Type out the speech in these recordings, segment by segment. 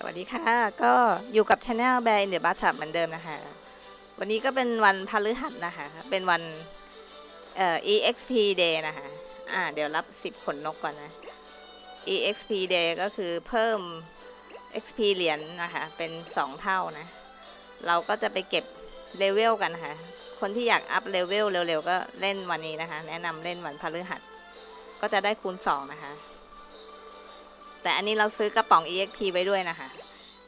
สวัสดีค่ะ ก็อยู่กับช anel แบร์ in the bathtub เหมือนเดิมนะคะ วันนี้ก็เป็นวันพฤหัสนะคะ เป็นวันเอ่อ exp day นะคะ อ่า เดี๋ยวรับ 10 ขนนกก่อนนะ exp day ก็คือเพิ่ม xp เหรียญนะคะ เป็น 2 เท่านะ เราก็จะไปเก็บเลเวลกันนะคะ คนที่อยากอัพเลเวลเร็วๆ ก็เล่นวันนี้นะคะ แนะนำเล่นวันพฤหัส ก็จะได้คูณ 2 นะคะ แต่อันนี้เราซื้อกระป๋อง exp ไว้ด้วยนะคะ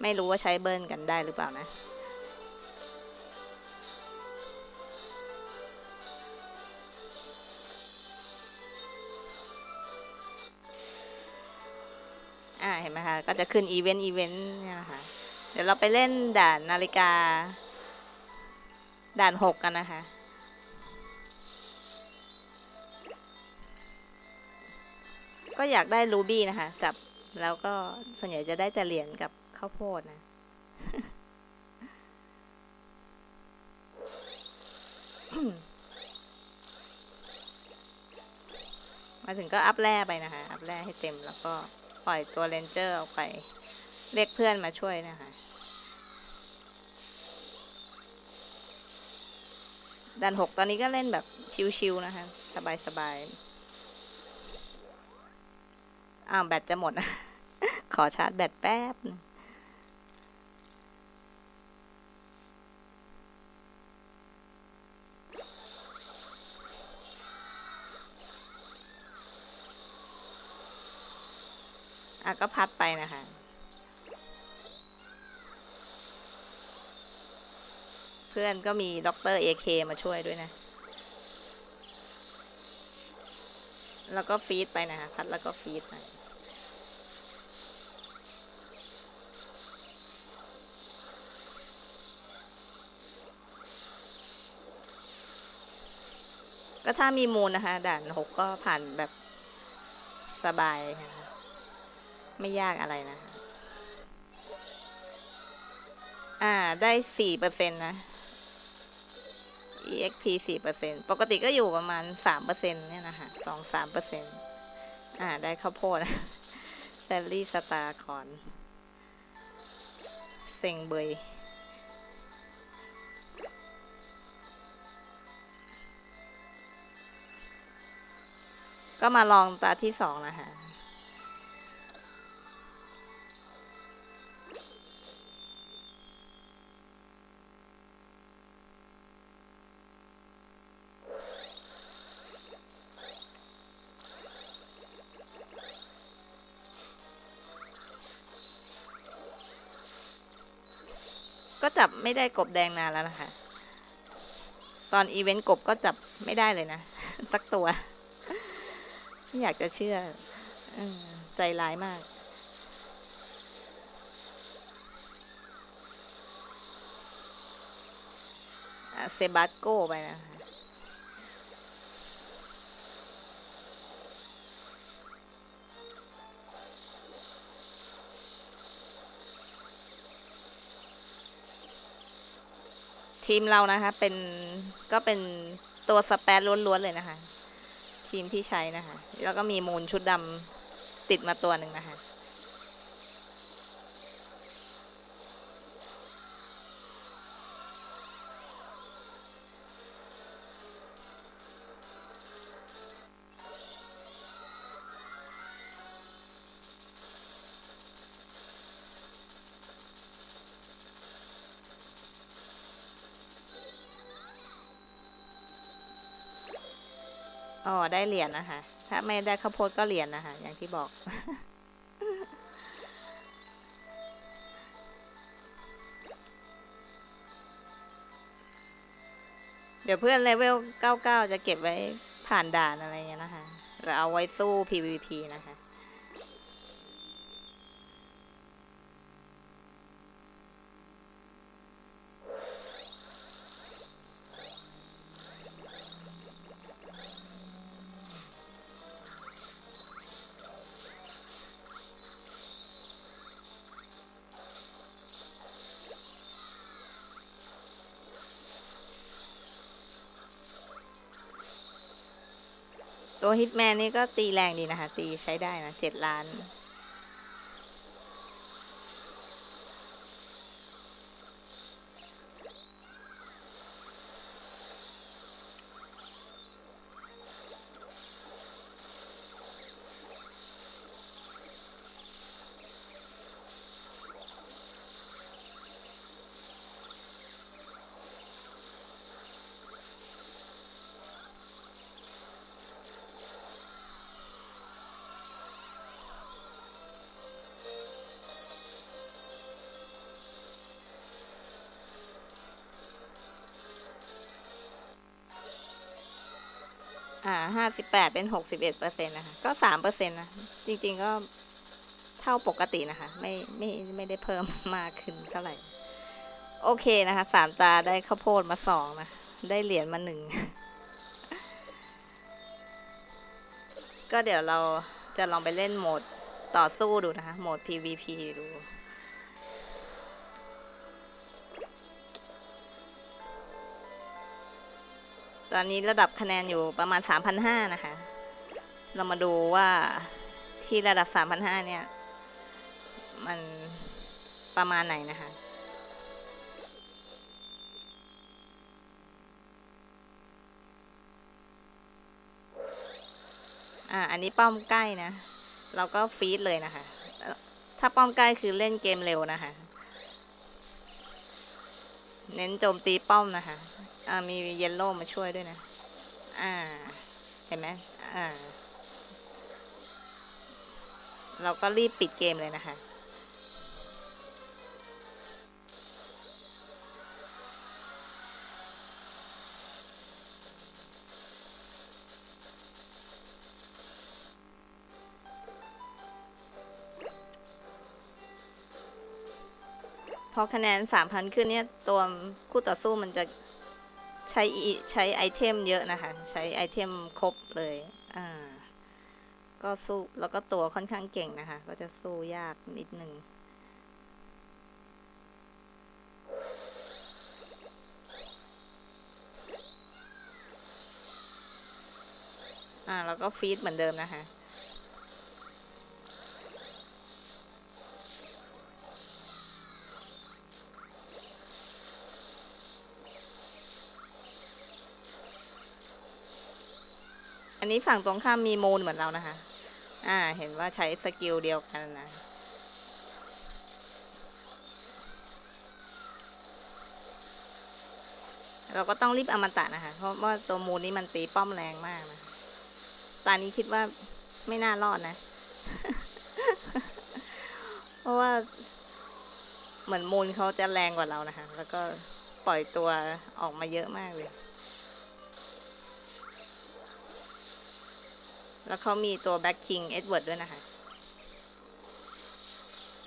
ไม่รู้ว่าใช้เบิร์นกันได้หรือเปล่านะ อ่า เห็นไหมคะ ก็จะขึ้นอีเวนต์อีเวนต์เนี่ยนะคะ เดี๋ยวเราไปเล่นด่านนาฬิกา ด่านหกกันนะคะก็อยากได้รูบี้นะคะ จับ แล้วก็ส่วนใหญ่จะได้แต่เหรียญกับข้าวโพดนะ มาถึงก็อัพแร่ไปนะคะ อัพแร่ให้เต็มแล้วก็ปล่อยตัวเรนเจอร์ออกไป เรียกเพื่อนมาช่วยนะคะด่านหกตอนนี้ก็เล่นแบบชิวๆนะคะ สบายๆ อ้าวแบตจะหมดนะขอชาร์จแบตแป๊บนึงอะก็พัดไปนะคะเพื่อนก็มีด็อกเตอร์เอเคมาช่วยด้วยนะ แล้วก็ฟีดไปนะคะพัดแล้วก็ฟีดไปก็ถ้ามีมูลนะคะ ด่านหกก็ผ่านแบบสบายนะคะไม่ยากอะไรนะคะอ่า ได้สี่เปอร์เซ็นต์นะ exp สี่เปอร์เซ็นปกติก็อยู่ประมาณสามเปอร์เซ็นเนี่ยนะคะสองสามเปอร์เซ็นอ่า ได้ข้าวโพดแซลลี่สตาร์คอนเซ็งเบยก็มาลองตาที่สองนะคะ ก็จับไม่ได้กบแดงนานแล้วนะคะ ตอนอีเวนต์กบก็จับไม่ได้เลยนะ สักตัว ไม่อยากจะเชื่ออใจร้ายมาก เซบาสโกไปนะคะ ทีมเรานะคะ เป็นก็เป็นตัวสเปซล้วนๆเลยนะคะ ทีมที่ใช้นะคะ แล้วก็มีมูลชุดดำติดมาตัวหนึ่งนะคะ อ๋อได้เหรียญนะคะ ถ้าไม่ได้ข้าวโพดก็เหรียญนะคะ อย่างที่บอก เดี๋ยวเพื่อนเลเวล 99 จะเก็บไว้ผ่านด่านอะไรเงี้ยนะคะ เราเอาไว้สู้ PVP นะคะ ตัวฮิตแมนนี่ก็ตีแรงดีนะคะ ตีใช้ได้นะเจ็ดล้าน อ่าห้าสิบแปดเป็นหกสิบเอ็ดเปอร์เซ็นต์นะคะ ก็สามเปอร์เซ็นต์นะ จริง ๆ ก็เท่าปกตินะคะ ไม่ไม่ไม่ได้เพิ่มมากขึ้นเท่าไหร่ โอเคนะคะสามตาได้ข้าวโพดมาสองนะ ได้เหรียญมาหนึ่ง ก็เดี๋ยวเราจะลองไปเล่นโหมดต่อสู้ดูนะคะ โหมด PVP ดู ตอนนี้ระดับคะแนนอยู่ประมาณ 3,500 นะคะ เรามาดูว่าที่ระดับ 3,500 เนี่ย มันประมาณไหนนะคะ อ่า อันนี้ป้อมใกล้นะ เราก็ฟีดเลยนะคะ ถ้าป้อมใกล้คือเล่นเกมเร็วนะคะ เน้นโจมตีป้อมนะคะ มีเยลโล่มาช่วยด้วยนะ อ่า เห็นไหมอ่า เราก็รีบปิดเกมเลยนะคะ พอคะแนนสามพันขึ้นเนี่ย ตัวคู่ต่อสู้มันจะ ใช้ใช้ไอเทมเยอะนะคะ ใช้ไอเทมครบเลยอ่าก็สู้แล้วก็ตัวค่อนข้างเก่งนะคะ ก็จะสู้ยากนิดนึงอ่าแล้วก็ฟีดเหมือนเดิมนะคะ อันนี้ฝั่งตรงข้ามมีมูลเหมือนเรานะคะ อ่า เห็นว่าใช้สกิลเดียวกันนะ เราก็ต้องรีบอมตะนะคะ เพราะว่าตัวมูลนี้มันตีป้อมแรงมากนะ ตอนนี้คิดว่าไม่น่ารอดนะ เพราะว่าเหมือนมูลเขาจะแรงกว่าเรานะคะ แล้วก็ปล่อยตัวออกมาเยอะมากเลย แล้วเขามีตัวแบ็คคิงเอ็ดเวิร์ดด้วยนะคะ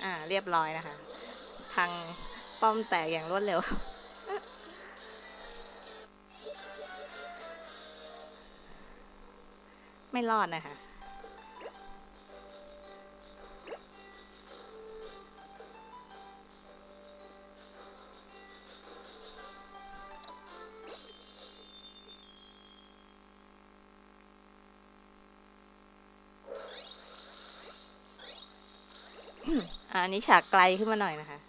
อ่า เรียบร้อยนะคะพังป้อมแตกอย่างรวดเร็ว ไม่รอดนะคะ อันนี้ฉากไกลขึ้นมาหน่อยนะคะ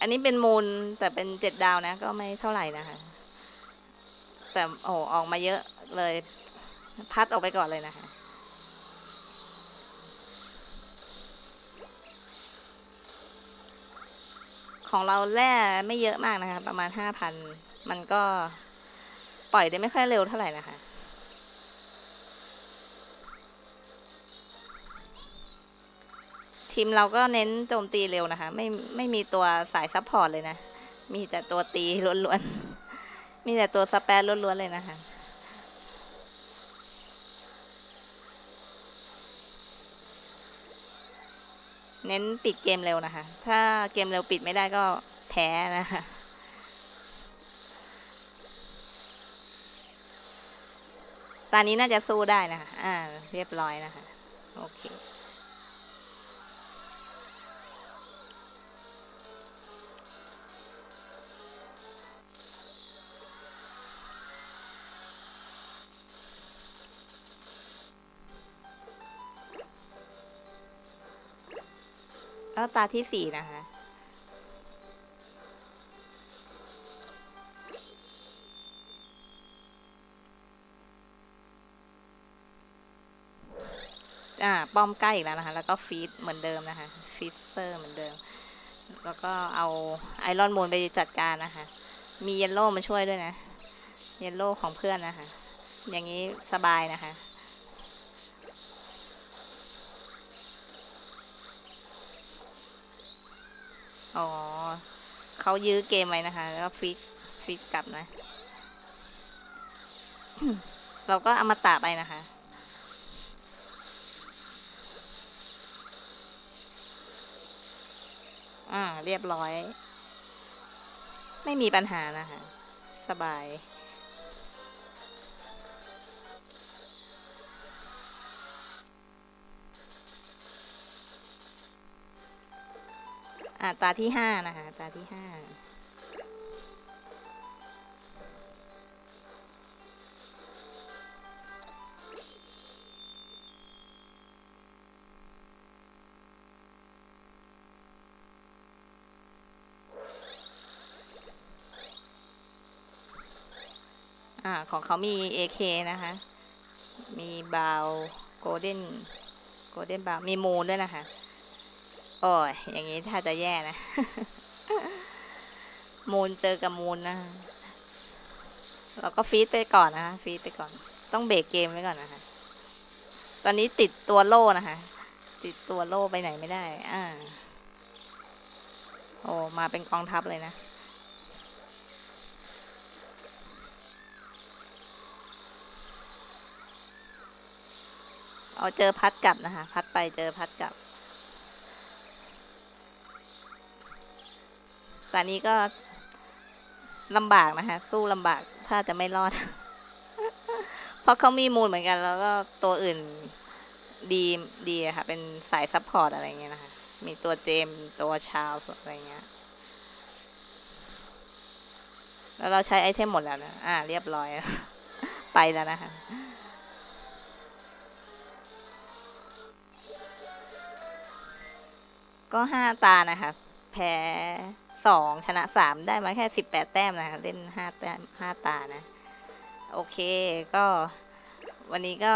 อันนี้เป็นมูลแต่เป็นเจ็ดดาวนะ ก็ไม่เท่าไหร่นะคะ แต่โอ้ออกมาเยอะเลย พัดออกไปก่อนเลยนะคะของเราแร่ไม่เยอะมากนะคะ ประมาณห้าพัน มันก็ปล่อยได้ไม่ค่อยเร็วเท่าไหร่นะคะ ทีมเราก็เน้นโจมตีเร็วนะคะ ไม่ไม่มีตัวสายซัพพอร์ตเลยนะ มีแต่ตัวตีล้วนๆ มีแต่ตัวสแปรล้วนๆเลยนะคะเน้นปิดเกมเร็วนะคะ ถ้าเกมเร็วปิดไม่ได้ก็แพ้นะคะตอนนี้น่าจะสู้ได้นะคะ อ่า เรียบร้อยนะคะ โอเค แล้วตาที่สี่นะคะ อ่า ป้อมใกล้อีกแล้วนะคะ แล้วก็ฟีดเหมือนเดิมนะคะ ฟีดเซอร์เหมือนเดิม แล้วก็เอาไอรอนมูลไปจัดการนะคะ มีเยลโล่มาช่วยด้วยนะ เยลโล่ของเพื่อนนะคะ อย่างนี้สบายนะคะ อ๋อเขายื้อเกมไว้นะคะ แล้วก็ฟิกฟิกกลับนะ เราก็เอามาตาไปนะคะอ่าเรียบร้อย ไม่มีปัญหานะคะ สบาย อ่าตาที่ห้านะคะตาที่ห้าอ่าของเขามี AK นะคะ มีบาวโกลเด้นโกลเด้นบาวมีมูนด้วยนะคะ โอ้ย อย่างนี้ถ้าจะแย่นะ มูนเจอกับมูนนะคะเราก็ฟีดไปก่อนนะคะฟีดไปก่อน ต้องเบรกเกมไว้ก่อนนะคะ ตอนนี้ติดตัวโล่นะคะ ติดตัวโล่ไปไหนไม่ได้ อ่า โอ้ มาเป็นกองทัพเลยนะเอาเจอพัดกลับนะคะ พัดไปเจอพัดกลับ แต่นี้ก็ลำบากนะคะ สู้ลำบากถ้าจะไม่รอด เพราะเขามีมูลเหมือนกัน แล้วก็ตัวอื่นดีดีค่ะ เป็นสายซัพพอร์ตอะไรเงี้ยนะคะ มีตัวเจมตัวชาลส์อะไรเงี้ย แล้วเราใช้ไอเทมหมดแล้วนะ อ่า เรียบร้อย ไปแล้วนะคะก็ห้าตานะคะ แพ้ สองชนะสามได้มาแค่สิบแปดแต้มนะคะเล่นห้าแต้มห้าตานะ โอเคก็วันนี้ก็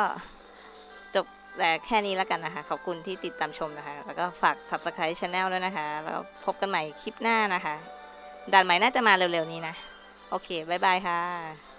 จบแต่แค่นี้แล้วกันนะคะ ขอบคุณที่ติดตามชมนะคะ แล้วก็ฝาก subscribe channel ด้วยนะคะ แล้วพบกันใหม่คลิปหน้านะคะด่านใหม่น่าจะมาเร็วๆนี้นะ โอเค บ๊ายบายค่ะ